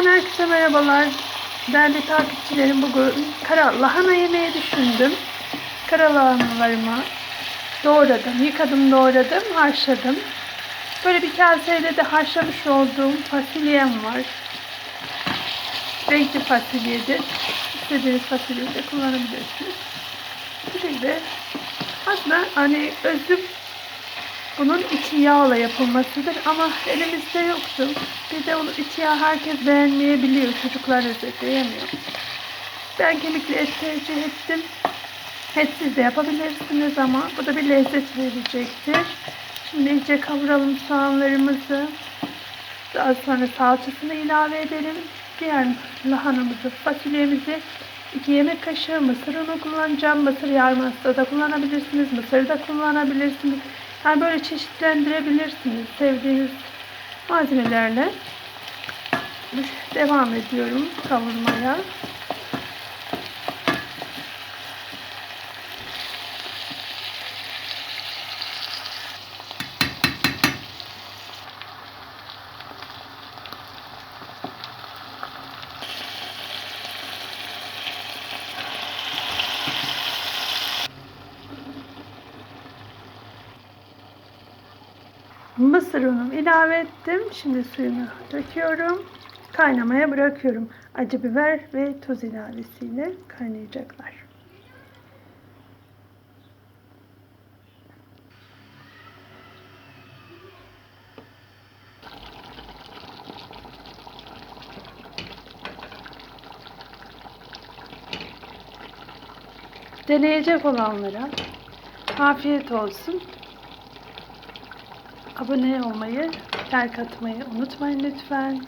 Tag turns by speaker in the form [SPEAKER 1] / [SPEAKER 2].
[SPEAKER 1] YouTube'dan herkese merhabalar. Değerli takipçilerim bugün kara lahana yemeği düşündüm. Kara lahanalarımı doğradım, yıkadım, doğradım, haşladım. Böyle bir kasede de haşlamış olduğum fasulyem var. Renkli fasulyedir. İstediğiniz fasulyeyi de kullanabilirsiniz. Bu şekilde aslında hani özüm bunun içi yağla yapılmasıdır ama elimizde yoktu. Bir de onun içi yağ herkes beğenmeyebiliyor. Çocuklar özellikle yemiyor. Ben kemikli et tercih ettim. Etsiz de yapabilirsiniz ama bu da bir lezzet verecektir. Şimdi iyice kavuralım soğanlarımızı. Daha sonra salçasını ilave edelim. Diğer lahanamızı, fasulyemizi 2 yemek kaşığı mısır unu kullanacağım. Mısır yarması da kullanabilirsiniz. Mısır da kullanabilirsiniz. Yani böyle çeşitlendirebilirsiniz sevdiğiniz malzemelerle. Devam ediyorum kavurmaya. Mısır unumu ilave ettim. Şimdi suyunu döküyorum. Kaynamaya bırakıyorum. Acı biber ve tuz ilavesiyle kaynayacaklar. Deneyecek olanlara afiyet olsun. Abone olmayı, like atmayı unutmayın lütfen.